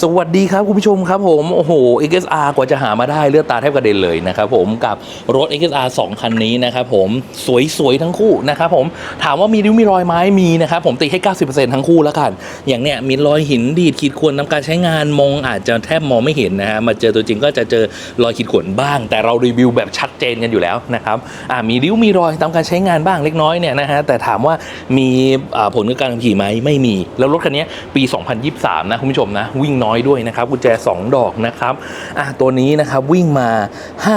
สวัสดีครับคุณผู้ชมครับผม โอ้โห XSR กว่าจะหามาได้เลือดตาแทบกระเด็นเลยนะครับผมกับรถ XSR 2 คันนี้นะครับผมสวยๆ ทั้งคู่นะครับผมถามว่ามีริ้วมีรอยไหม้มีนะครับผมตีให้ 90%ทั้งคู่แล้วกัน อย่างเนี้ยมีรอยหินดีดขีดข่วนทำการใช้งานมองอาจจะแทบมองไม่เห็นนะฮะมาเจอตัวจริงก็จะเจอรอยขีดข่วนบ้าง แต่เรารีวิวแบบชัดเจนกันอยู่แล้วนะครับอ่ามีริ้วมีรอยตามการใช้งานบ้างเล็กน้อยเนี่ยนะฮะแต่ถามว่ามีอ่าผลการขับขี่ไหมไม่มี แล้วรถคันนี้ปี 2023 นะคุณผู้ชมนะวิ่งน้อยด้วยนะครับกุญแจ 2 ดอกนะครับอะตัวนี้นะครับวิ่งมา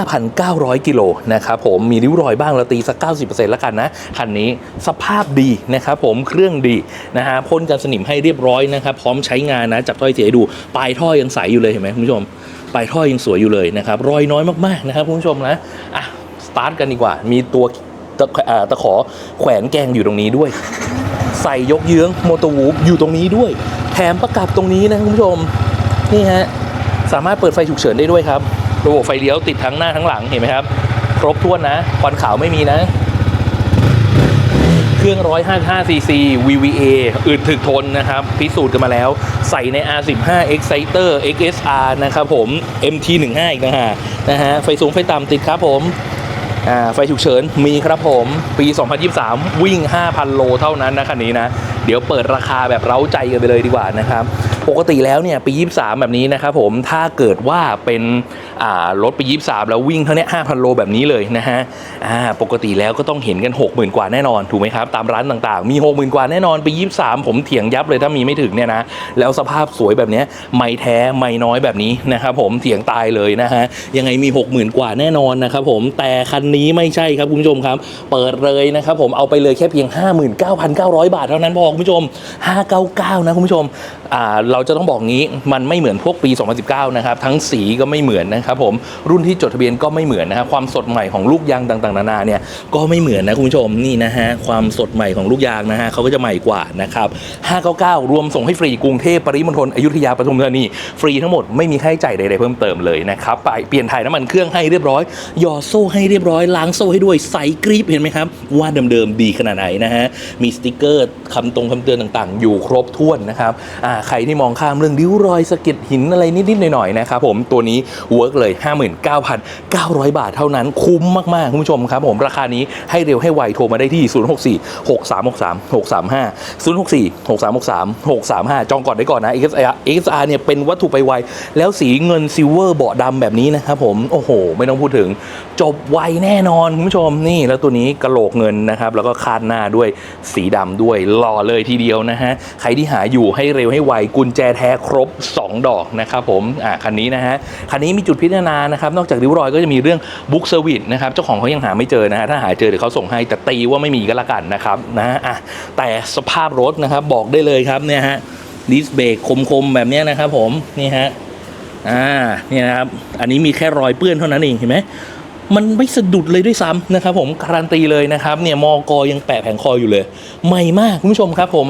5,900 กิโลนะครับผมมีริ้วรอยบ้างเราตีสัก 90%แล้วกันนะคันนี้สภาพดีนะครับผมเครื่องดีนะฮะพ่นกันสนิมให้เรียบร้อยนะครับพร้อมใช้งานนะจับถ้อยเสียดูปลายท่อยังใสอยู่เลยเห็นไหมคุณผู้ชมปลายท่อยังสวยอยู่เลยนะครับรอยน้อยมากๆนะครับคุณผู้ชมนะอะสตาร์ทกันดีกว่า มีตัวตะตะขอแขวนแกงอยู่ตรงนี้ด้วย ใส่ยกเยื้องโมโตวูฟอยู่ตรงนี้ด้วย แถมประกับตรงนี้นะคุณผู้ชมนี่ฮะสามารถเปิดไฟฉุกเฉินได้ด้วยครับ ระบบไฟเลี้ยวติดทั้งหน้าทั้งหลังเห็นไหมครับ ครบถ้วนนะควันขาวไม่มีนะ เครื่อง 155 cc VVA อึดถึกทนนะครับ พิสูจน์กันมาแล้ว ใส่ใน R15 Exciter XSR นะครับผม MT15 อีกนะฮะนะฮะไฟสูงไฟต่ำติดครับผมไฟฉุกเฉินมีครับผม ปี 2023 วิ่ง 5,000 โลเท่านั้นนะคันนี้นะ เดี๋ยวเปิดราคาแบบเร้าใจกันไปเลยดีกว่านะครับปกติแล้วเนี่ยปี 23 แบบนี้นะครับผมถ้าเกิดว่าเป็นรถปี 23 แล้ววิ่งเท่านี้5,000 โลแบบนี้เลยนะฮะอ่าปกติแล้วก็ต้องเห็นกัน 60,000 กว่าแน่นอนถูกไหมครับตามร้านต่างๆ มี 60,000 กว่าแน่นอนปี 23 ผมเถียงยับเลยถ้ามีไม่ถึงเนี่ยนะแล้วสภาพสวยแบบนี้ไม่แท้ไม่น้อยแบบนี้นะครับผมเถียงตายเลยนะฮะยังไงมี 60,000 กว่าแน่นอนนะครับผมแต่คันนี้ไม่ใช่ครับคุณผู้ชมครับ เปิดเลยนะครับผมเอาไปเลยแค่เพียง 59,900 บาทเท่านั้นพอคุณผู้ชม 599 นะคุณผู้ชม เราจะต้องบอกงี้มันไม่เหมือนพวกปี 2019 นะครับ ทั้งสีก็ไม่เหมือนนะครับผมรุ่นที่จดทะเบียนก็ไม่เหมือนนะคความสดใหม่ของลูกยางต่างๆนานาเนี่ยก็ไม่เหมือนนะคุณผู้ชมนี่นะฮะความสดใหม่ของลูกยางนะฮะเขาก็จะใหม่กว่านะครับ 599 รวมส่งให้ฟรีกรุงเทพปริมณฑลอยุธยาปทุมธานีฟรีทั้งหมดไม่มีค่าใช้จ่ายใดๆเพิ่มเติมเลยนะครับไปเปลี่ยนถ่ายน้ำมันเครื่องให้เรียบร้อยหยอโซ่ให้เรียบร้อยล้างโซ่ให้ด้วยใสกรีบเห็นไหมครับว่าเดิมๆดีขนาดไหนนะฮะมีสติกเกอร์คำตรงคำเตือนต่างๆ อยู่ครบถ้วนนะครับอ่าใครที่มองข้ามเรื่องริ้วรอยสะก็ดหินอะไรนิดๆหน่อยๆนะครับผมตัวนี้เวิร์กเลย 59,900 บาทเท่านั้นคุ้มมากๆคุณผู้ชมครับผมราคานี้ให้เร็วให้ไวโทรมาได้ที่ 064 6363 635 064 6363 635 จองก่อนได้ก่อนนะ XRXR เนี่ยเป็นวัตถุไปไว แล้วสีเงินซิลเวอร์เบาะดำแบบนี้นะครับผมโอ้โห ไม่ต้องพูดถึง จบไวแน่นอนคุณผู้ชมนี่แล้วตัวนี้กระโหลกเงินนะครับแล้วก็คาดหน้าด้วยสีดำด้วยหล่อเลยทีเดียวนะฮะใครที่หาอยู่ให้เร็วให้ไวกุญแจแท้ครบ 2 ดอกนะครับผมอ่าคันนี้นะฮะคันนี้มีจุดพิจารณานะครับนอกจากริ้วรอยก็จะมีเรื่องบุ๊กเซอร์วิสนะครับเจ้าของเขายังหาไม่เจอนะฮะถ้าหาเจอเดี๋ยวเขาส่งให้แต่ตีว่าไม่มีก็แล้วกันนะครับนะอะแต่สภาพรถนะครับบอกได้เลยครับเนี่ยฮะดิสเบรกคมๆแบบนี้นะครับผมนี่ฮะอ่าเนี่ยนะครับอันนี้มีแค่รอยเปื้อนเท่านั้นเองเห็นไหม มันไม่สะดุดเลยด้วยซ้ำนะครับผมการันตีเลยนะครับเนี่ยมอกอยังแปะแผงคออยู่เลย ใหม่มากคุณผู้ชมครับผม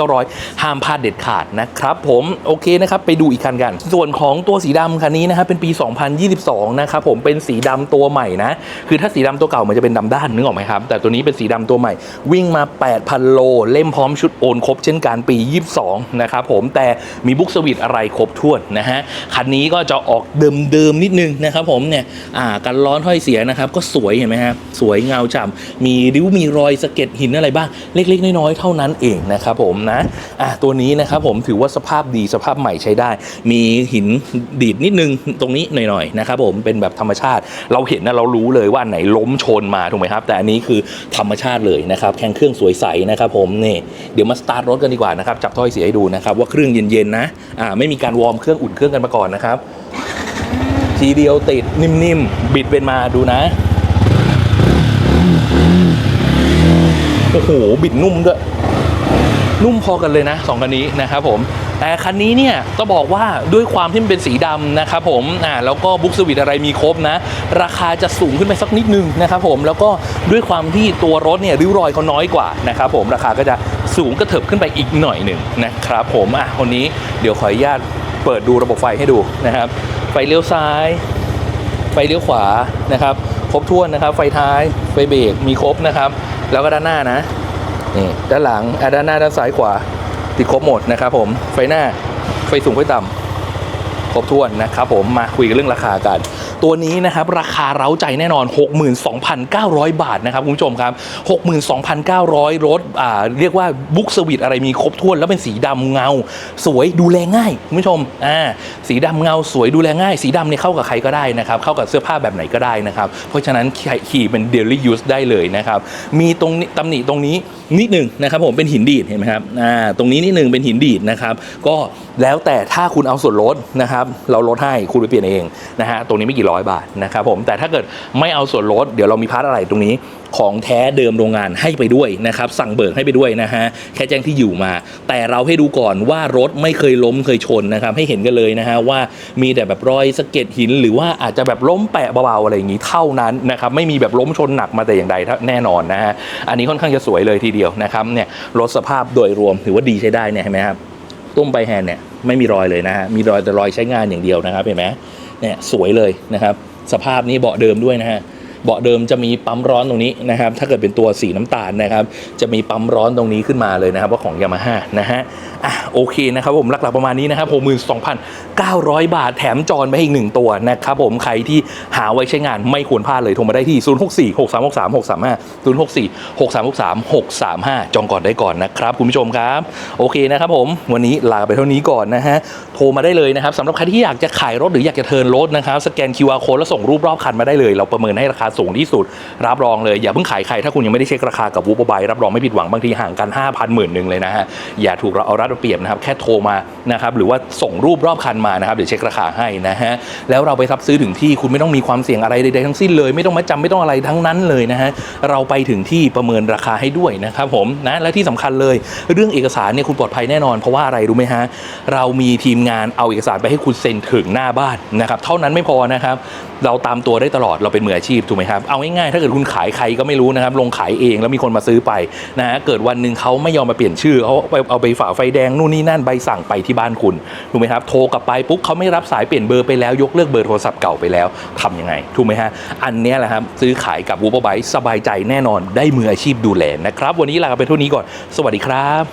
59,900 ห้ามพลาดเด็ดขาดนะครับผมโอเคนะครับไปดูอีกคันกัน ส่วนของตัวสีดำคันนี้นะครับเป็นปี 2022 นะครับผมเป็นสีดำตัวใหม่นะ คือถ้าสีดำตัวเก่ามันจะเป็นดำด้านนึกออกไหมครับ แต่ตัวนี้เป็นสีดำตัวใหม่ วิ่งมา 8,000 โล เล่มพร้อมชุดโอนครบเช่นกันปี 22 นะครับผมแต่มีบุ๊กสวิตอะไรครบถ้วนนะฮะคันนี้ก็จะออกเดิมๆนิดนึงนะครับผมเนี่ยอ่ากันร้อนถ้อยเสียนะครับ ก็สวยเห็นไหมครับสวยเงาฉ่ำมีริ้วมีรอยสะเก็ดหินอะไรบ้างเล็ก ๆ น้อยๆเท่านั้นเองนะครับผมนะอ่าตัวนี้นะครับผมถือว่าสภาพดีสภาพใหม่ใช้ได้ มีหินดีดนิดนึงตรงนี้หน่อยๆนะครับผมเป็นแบบธรรมชาติ เราเห็นนะเรารู้เลยว่าไหนล้มชนมาถูกไหมครับ แต่อันนี้คือธรรมชาติเลยนะครับแข่งเครื่องสวยใสนะครับผมนี่เดี๋ยวมาสตาร์ทรถกันดีกว่านะครับจับถ้อยเสียให้ดูนะครับว่าเครื่องเย็นๆนะอ่าไม่มีการวอร์มเครื่องอุ่นเครื่องกันมาก่อนนะครับ ทีเดียวติดนิ่มๆ บิดเป็นมาดูนะ โอ้โห บิดนุ่มด้วย นุ่มพอกันเลยนะสองคันนี้นะครับผมแต่คันนี้เนี่ยต้องบอกว่าด้วยความที่มันเป็นสีดำนะครับผมอ่าแล้วก็บุ๊กสวิตอะไรมีครบนะ ราคาจะสูงขึ้นไปสักนิดนึงนะครับผมแล้วก็ด้วยความที่ตัวรถเนี่ยริ้วรอยเขาน้อยกว่านะครับผมราคาก็จะสูงกระเถิบขึ้นไปอีกหน่อยหนึ่งนะครับผมอะคนนี้เดี๋ยวขออนุญาตเปิดดูระบบไฟให้ดูนะครับ ฟเลี้ยวซ้าย ไฟเลี้ยวขวานะครับ ครบถ้วนนะครับ ไฟท้าย ไฟเบรกมีครบนะครับ แล้วก็ด้านหน้านะนี่ด้านหลังอะด้านหน้าด้านซ้ายขวา ติดครบหมดนะครับ ผมไฟหน้าไฟสูงไฟต่ำครบถ้วนนะครับ ผมมาคุยกันเรื่องราคากัน ตัวนี้นะครับราคาเร้าใจแน่นอน 62,900 บาทนะครับคุณผู้ชมครับ 62,900 รถอ่าเรียกว่าบุ๊กสวิตอะไรมีครบถ้วนแล้วเป็นสีดำเงา สวยดูแลง่ายคุณผู้ชมอ่าสีดำเงาสวยดูแลง่าย สีดำเนี่ยเข้ากับใครก็ได้นะครับเข้ากับเสื้อผ้าแบบไหนก็ได้นะครับเพราะฉะนั้นขี่เป็น daily use ได้เลยนะครับมีตรงนี้ตำหนิตรงนี้ นิดหนึ่งนะครับผมเป็นหินดีดเห็นไหมครับอ่าตรงนี้นิดหนึ่งเป็นหินดีดนะครับ ก็แล้วแต่ถ้าคุณเอาส่วนลดนะครับ เราลดให้คุณไปเปลี่ยนเองนะฮะตรงนี้ไม่กี่ร้อยบาทนะครับผมแต่ถ้าเกิดไม่เอาส่วนลดเดี๋ยวเรามีพาร์ทอะไรตรงนี้ ของแท้เดิมโรงงานให้ไปด้วยนะครับสั่งเบิกให้ไปด้วยนะฮะแค่แจ้งที่อยู่มา แต่เราให้ดูก่อนว่ารถไม่เคยล้มเคยชนนะครับให้เห็นกันเลยนะฮะว่ามีแต่แบบรอยสะเก็ดหิน หรือว่าอาจจะแบบล้มแปะเบาๆอะไรอย่างนี้เท่านั้นนะครับไม่มีแบบล้มชนหนักมาแต่อย่างใดแน่นอนนะฮะอันนี้ค่อนข้างจะสวยเลยทีเดียวนะครับเนี่ยรถสภาพโดยรวมถือว่าดีใช้ได้เนี่ยเห็นไหมครับตุ้มไปแฮนเนี่ยไม่มีรอยเลยนะฮะมีรอยแต่รอยใช้งานอย่างเดียวนะครับเห็นไหมเนี่ยสวยเลยนะครับสภาพนี้เบาะเดิมด้วยนะฮะ เบาะเดิมจะมีปั๊มร้อนตรงนี้นะครับ ถ้าเกิดเป็นตัวสีน้ำตาลนะครับ จะมีปั๊มร้อนตรงนี้ขึ้นมาเลยนะครับว่าของยามาฮ่านะฮะอะโอเคนะครับผมหลักๆประมาณนี้นะครับหกหมื่นสองพันเก้าร้อยบาทแถมจอนไปให้อีกหนึ่งตัวนะครับผมใครที่หาไว้ใช้งานไม่ควรพลาดเลยโทรมาได้ที่ 0 6 4 6 3 6 3 6 3 5 0 6 4 6 3 6 3 6 3 5 จองก่อนได้ก่อนนะครับคุณผู้ชมครับโอเคนะครับผมวันนี้ลาไปเท่านี้ก่อนนะฮะโทรมาได้เลยนะครับสำหรับใครที่อยากจะขายรถหรืออยากจะเทิร์นรถนะครับสแกน QR code แล้วส่งรูปรอบคันมาได้เลย เราประเมินให้ราคาสูงที่สุด รับรองเลยอย่าเพิ่งขายใครถ้าคุณยังไม่ได้เช็คราคากับวูบไบรับรองไม่ผิดหวังบางทีห่างกัน5,000หมื่นหนึ่งเลยนะฮะอย่าถูกเราเอารัดเอาเปรียบนะครับแค่โทรมานะครับหรือว่าส่งรูปรอบคันมานะครับเดี๋ยวเช็คราคาให้นะฮะแล้วเราไปรับซื้อถึงที่คุณไม่ต้องมีความเสี่ยงอะไรใดๆทั้งสิ้นเลยไม่ต้องมาจำไม่ต้องอะไรทั้งนั้นเลยนะฮะเราไปถึงที่ประเมินราคาให้ด้วยนะครับผมนะและที่สำคัญเลย เรื่องเอกสารเนี่ยคุณปลอดภัยแน่นอน เพราะว่าอะไรรู้ไหมฮะเรามีทีมงานเอาเอกสารไปให้คุณเซ็นถึงหน้าบ้านนะครับเท่านั้นไม่พอนะครับเราตามตัวได้ตลอดเราเป็นมืออาชีพถูกไหมครับ เอาง่ายๆ ถ้าเกิดคุณขายใครก็ไม่รู้นะครับ ลงขายเองแล้วมีคนมาซื้อไปนะฮะ เกิดวันหนึ่งเขาไม่ยอมมาเปลี่ยนชื่อเขาไปเอาไปฝ่าไฟแดงนู่นนี่นั่นใบสั่งไปที่บ้านคุณ ถูกไหมครับ โทรกลับไปปุ๊บเขาไม่รับสายเปลี่ยนเบอร์ไปแล้วยกเลิกเบอร์โทรศัพท์เก่าไปแล้วทำยังไง ถูกไหมฮะ อันนี้แหละครับซื้อขายกับวูบไบสบายใจแน่นอนได้มืออาชีพดูแลนะครับ วันนี้ลาไปเท่านี้ก่อน สวัสดีครับ